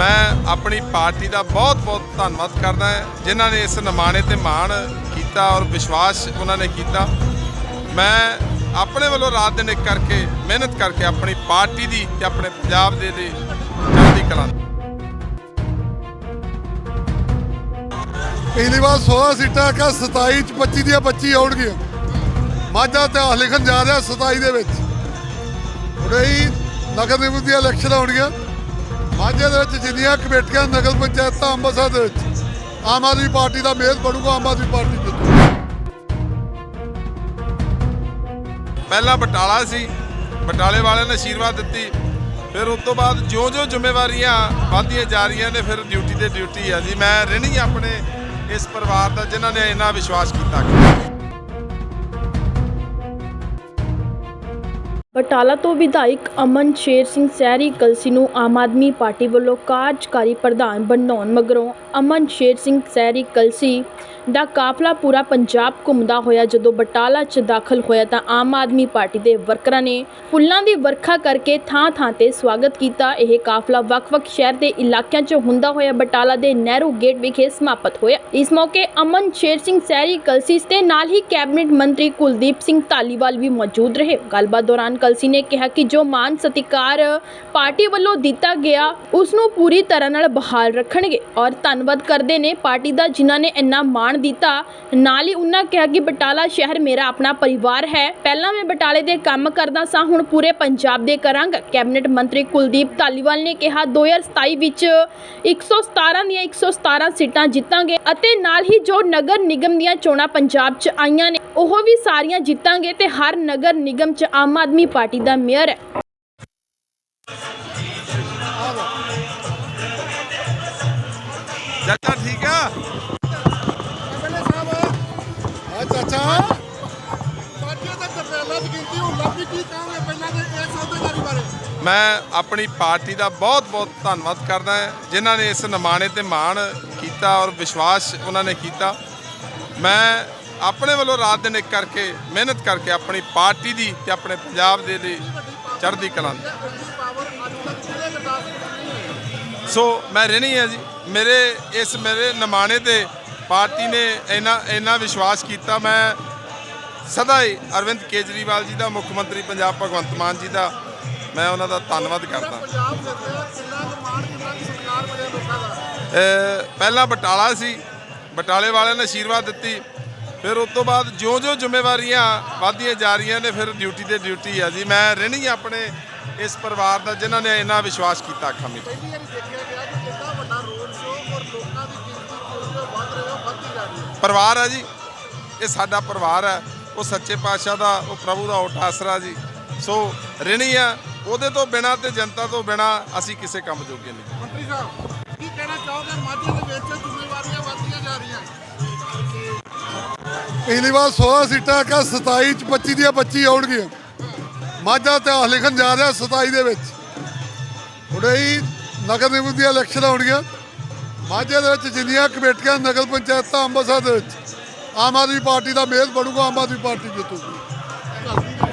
ਮੈਂ ਆਪਣੀ ਪਾਰਟੀ ਦਾ ਬਹੁਤ-ਬਹੁਤ ਧੰਨਵਾਦ ਕਰਦਾ ਹਾਂ, ਜਿਨ੍ਹਾਂ ਨੇ ਇਸ ਨਿਮਾਣੇ ਤੇ ਮਾਣ ਕੀਤਾ ਔਰ ਵਿਸ਼ਵਾਸ ਉਹਨਾਂ ਨੇ ਕੀਤਾ। ਮੈਂ ਆਪਣੇ ਵੱਲੋਂ ਰਾਤ ਦਿਨ ਇੱਕ ਕਰਕੇ, ਮਿਹਨਤ ਕਰਕੇ ਆਪਣੀ ਪਾਰਟੀ ਦੀ ਤੇ ਆਪਣੇ ਪੰਜਾਬ ਦੇ ਲਈ ਚੜ੍ਹਦੀ ਕਲਾ ਪਿਛਲੀ ਵਾਰ 16 ਸੀਟਾਂ ਕਾ 27 ਚ 25 ਦੀਆਂ 25 ਆਉਣਗੀਆਂ। ਮਾਝਾ ਇਤਿਹਾਸ ਲਿਖਣ ਜਾ ਰਿਹਾ 27 ਦੇ ਵਿੱਚ। ਹੁਣ ਹੀ ਨਗਰ ਨਿਗਮ ਦੀਆਂ ਇਲੈਕਸ਼ਨ ਆਉਣਗੀਆਂ। ਮਾਝੇ ਦੇ ਵਿੱਚ ਜਿੰਨੀਆਂ ਕਮੇਟੀਆਂ ਨਗਰ ਪੰਚਾਇਤਾਂ ਅੰਮ੍ਰਿਤਸਰ ਦੇ ਵਿੱਚ, ਆਮ ਆਦਮੀ ਪਾਰਟੀ ਦਾ ਮੇਲ ਬਣੂਗਾ, ਆਮ ਆਦਮੀ ਪਾਰਟੀ ਜਿੱਤੂ। ਪਹਿਲਾਂ ਬਟਾਲਾ ਸੀ, ਬਟਾਲੇ ਵਾਲਿਆਂ ਨੇ ਆਸ਼ੀਰਵਾਦ ਦਿੱਤੀ। ਫਿਰ ਉਸ ਤੋਂ ਬਾਅਦ ਜਿਉਂ-ਜਿਉਂ ਜ਼ਿੰਮੇਵਾਰੀਆਂ ਵਧਦੀਆਂ ਜਾ ਰਹੀਆਂ ਨੇ, ਫਿਰ ਡਿਊਟੀ ਤੇ ਡਿਊਟੀ ਆ ਜੀ। ਮੈਂ ਰਹਿਣੀ ਆਪਣੇ ਇਸ ਪਰਿਵਾਰ ਦਾ, ਜਿਨ੍ਹਾਂ ਨੇ ਇੰਨਾ ਵਿਸ਼ਵਾਸ ਕੀਤਾ। ਬਟਾਲਾ ਤੋਂ ਵਿਧਾਇਕ ਅਮਨ ਸ਼ੇਰ ਸਿੰਘ ਸਹਿਰੀ ਕਲਸੀ ਨੂੰ ਆਮ ਆਦਮੀ ਪਾਰਟੀ ਵੱਲੋਂ ਕਾਰਜਕਾਰੀ ਪ੍ਰਧਾਨ ਬਣਾਉਣ ਮਗਰੋਂ ਅਮਨ ਸ਼ੇਰ ਸਿੰਘ ਸਹਿਰੀ ਕਲਸੀ ਦਾ ਕਾਫਲਾ ਪੂਰਾ ਪੰਜਾਬ ਘੁੰਮਦਾ ਹੋਇਆ ਜਦੋਂ ਬਟਾਲਾ 'ਚ ਦਾਖਲ ਹੋਇਆ ਤਾਂ ਆਮ ਆਦਮੀ ਪਾਰਟੀ ਦੇ ਵਰਕਰਾਂ ਨੇ ਫੁੱਲਾਂ ਦੀ ਵਰਖਾ ਕਰਕੇ ਥਾਂ-ਥਾਂ ਤੇ ਸਵਾਗਤ ਕੀਤਾ। ਇਹ ਕਾਫਲਾ ਵੱਖ-ਵੱਖ ਸ਼ਹਿਰ ਦੇ ਇਲਾਕਿਆਂ 'ਚ ਹੁੰਦਾ ਹੋਇਆ ਬਟਾਲਾ ਦੇ ਨਹਿਰੂ ਗੇਟ ਵਿਖੇ ਸਮਾਪਤ ਹੋਇਆ। ਇਸ ਮੌਕੇ ਅਮਨ ਸ਼ੇਰ ਸਿੰਘ ਸਹਿਰੀ ਕਲਸੀ ਤੇ ਨਾਲ ਹੀ ਕੈਬਨਿਟ ਮੰਤਰੀ ਕੁਲਦੀਪ ਸਿੰਘ ਧਾਲੀਵਾਲ ਵੀ ਮੌਜੂਦ ਰਹੇ। ਗੱਲਬਾਤ ਦੌਰਾਨ ਕਲਸੀ ਨੇ ਕਿਹਾ ਕਿ ਜੋ ਮਾਨ ਸਤਿਕਾਰ ਪਾਰਟੀ ਵੱਲੋਂ ਦਿੱਤਾ ਗਿਆ ਉਸ ਨੂੰ ਪੂਰੀ ਤਰ੍ਹਾਂ ਨਾਲ ਬਹਾਲ ਰੱਖਣਗੇ। ਔਰ ਧੰਨਵਾਦ ਕਰਦੇ ਨੇ ਪਾਰਟੀ ਦਾ, ਜਿਨ੍ਹਾਂ ਨੇ ਇੰਨਾ ਮਾਣ ਦਿੱਤਾ। ਨਾਲ ਹੀ ਉਹਨਾਂ ਕਿਹਾ ਕਿ ਬਟਾਲਾ ਸ਼ਹਿਰ ਮੇਰਾ ਆਪਣਾ ਪਰਿਵਾਰ ਹੈ। ਪਹਿਲਾਂ ਮੈਂ ਬਟਾਲੇ ਦੇ ਕੰਮ ਕਰਦਾ ਸਾਂ, ਹੁਣ ਪੂਰੇ ਪੰਜਾਬ ਦੇ ਕਰਾਂਗਾ। ਕੈਬਨਿਟ ਮੰਤਰੀ ਕੁਲਦੀਪ ਧਾਲੀਵਾਲ ਨੇ ਕਿਹਾ 2027 ਵਿੱਚ 117 ਦੀਆਂ 117 ਸੀਟਾਂ ਜਿੱਤਾਂਗੇ ਅਤੇ ਨਾਲ ਹੀ ਜੋ ਨਗਰ ਨਿਗਮ ਦੀਆਂ ਚੋਣਾਂ ਪੰਜਾਬ 'ਚ ਆਈਆਂ ਨੇ, ਉਹ ਵੀ ਸਾਰੀਆਂ ਜਿੱਤਾਂਗੇ ਤੇ ਹਰ ਨਗਰ ਨਿਗਮ 'ਚ ਆਮ ਆਦਮੀ ਪਾਰਟੀ ਦਾ ਮੇਅਰ ਹੈ। ਚਾਚਾ ਠੀਕ ਆ? ਐਮਐਲਏ ਸਾਹਿਬ ਆ ਚਾਚਾ। ਪਾਰਟੀਆਂ ਦਾ ਟਰੇਲਾ ਦੀ ਗਿਣਤੀ ਹੁਣ ਲੱਭੀ ਕੀ ਕਹਾਂਗੇ ਪਹਿਲਾਂ ਦੇ ਇਹ ਸੌਦੇਦਾਰੀ ਬਾਰੇ? ਮੈਂ ਆਪਣੀ ਪਾਰਟੀ ਦਾ ਬਹੁਤ-ਬਹੁਤ ਧੰਨਵਾਦ ਕਰਦਾ ਹਾਂ ਜਿਨ੍ਹਾਂ ਨੇ ਇਸ ਨਿਮਾਣੇ ਤੇ ਮਾਣ ਕੀਤਾ ਔਰ ਵਿਸ਼ਵਾਸ ਉਹਨਾਂ ਨੇ ਕੀਤਾ। ਮੈਂ ਆਪਣੇ ਵੱਲੋਂ ਰਾਤ ਦਿਨ ਇੱਕ ਕਰਕੇ ਮਿਹਨਤ ਕਰਕੇ ਆਪਣੀ ਪਾਰਟੀ ਦੀ ਤੇ ਆਪਣੇ ਪੰਜਾਬ ਦੇ ਲਈ ਚੜ੍ਹਦੀ ਕਲਾ ਦੀ। ਸੋ ਮੈਂ ਰਹਿਣੀ ਹੈ ਜੀ। ਮੇਰੇ ਇਸ ਮੇਰੇ ਨਿਮਾਣੇ ਤੇ ਪਾਰਟੀ ਨੇ ਇੰਨਾ ਇੰਨਾ ਵਿਸ਼ਵਾਸ ਕੀਤਾ। ਮੈਂ ਸਦਾ ਹੀ ਅਰਵਿੰਦ ਕੇਜਰੀਵਾਲ ਜੀ ਦਾ, ਮੁੱਖ ਮੰਤਰੀ ਪੰਜਾਬ ਭਗਵੰਤ ਮਾਨ ਜੀ ਦਾ, ਮੈਂ ਉਹਨਾਂ ਦਾ ਧੰਨਵਾਦ ਕਰਦਾ। ਪਹਿਲਾਂ ਬਟਾਲਾ ਸੀ। ਬਟਾਲੇ ਵਾਲਿਆਂ ਨੇ ਆਸ਼ੀਰਵਾਦ ਦਿੱਤੀ। ਫਿਰ ਉਸ ਤੋਂ ਬਾਅਦ ਜਿਉਂ-ਜਿਉਂ ਜ਼ਿੰਮੇਵਾਰੀਆਂ ਵਧਦੀਆਂ ਜਾ ਰਹੀਆਂ ਨੇ ਫਿਰ ਡਿਊਟੀ ਤੇ ਡਿਊਟੀ ਆ ਜੀ। ਮੈਂ ਰਹਿਣੀ ਆਪਣੇ ਇਸ ਪਰਿਵਾਰ ਦਾ ਜਿਨ੍ਹਾਂ ਨੇ ਇੰਨਾ ਵਿਸ਼ਵਾਸ ਕੀਤਾ ਅੱਖਾਂ ਮੀਟ ਪਹਿਲੀ ਵਾਰੀ ਦੇਖਿਆ ਗਿਆ ਕਿ ਕਿੰਨਾ ਵੱਡਾ ਰੋਡ ਸ਼ੋਅ ਔਰ ਲੋਕਾਂ ਦੀ ਗਿਣਤੀ ਜੋ ਵੱਧ ਰਹੀ ਹੈ ਵੱਧਦੀ ਜਾ ਰਹੀ ਹੈ। ਪਰਿਵਾਰ ਆ ਜੀ। ਇਹ ਸਾਡਾ ਪਰਿਵਾਰ ਹੈ ਉਹ ਸੱਚੇ ਪਾਤਸ਼ਾਹ ਦਾ ਉਹ ਪ੍ਰਭੂ ਦਾ ਓਟ ਆਸਰਾ ਜੀ। ਸੋ ਰਹਿਣੀ ਆ ਉਹਦੇ ਤੋਂ ਬਿਨਾ ਤੇ ਜਨਤਾ ਤੋਂ ਬਿਨਾ ਅਸੀਂ ਕਿਸੇ ਕੰਮ ਜੋਗੇ ਨਹੀਂ। ਮੰਤਰੀ ਸਾਹਿਬ ਕੀ ਕਹਿਣਾ ਚਾਹੋਗੇ? ਮਾਝੇ ਦੇ ਵਿੱਚ ਜ਼ਿੰਮੇਵਾਰੀਆਂ ਵੱਧਦੀਆਂ ਜਾ ਰਹੀਆਂ। ਪਿਛਲੀ ਵਾਰ 16 ਸੀਟਾਂ ਕਾ 27 ਚ 25 ਦੀਆਂ 25 ਆਉਣਗੀਆਂ। ਮਾਝਾ ਇਤਿਹਾਸ ਲਿਖਣ ਜਾ ਰਿਹਾ 27 ਦੇ ਵਿੱਚ। ਹੁਣ ਹੀ ਨਗਰ ਨਿਗਮ ਦੀਆਂ ਇਲੈਕਸ਼ਨ ਆਉਣਗੀਆਂ। ਮਾਝੇ ਦੇ ਵਿੱਚ ਜਿੰਨੀਆਂ ਕਮੇਟੀਆਂ ਨਗਰ ਪੰਚਾਇਤਾਂ ਅੰਮ੍ਰਿਤਸਰ ਦੇ ਵਿੱਚ ਆਮ ਆਦਮੀ ਪਾਰਟੀ ਦਾ ਮੇਲ ਬਣੂਗਾ, ਆਮ ਆਦਮੀ ਪਾਰਟੀ ਜਿੱਤੂਗੀ।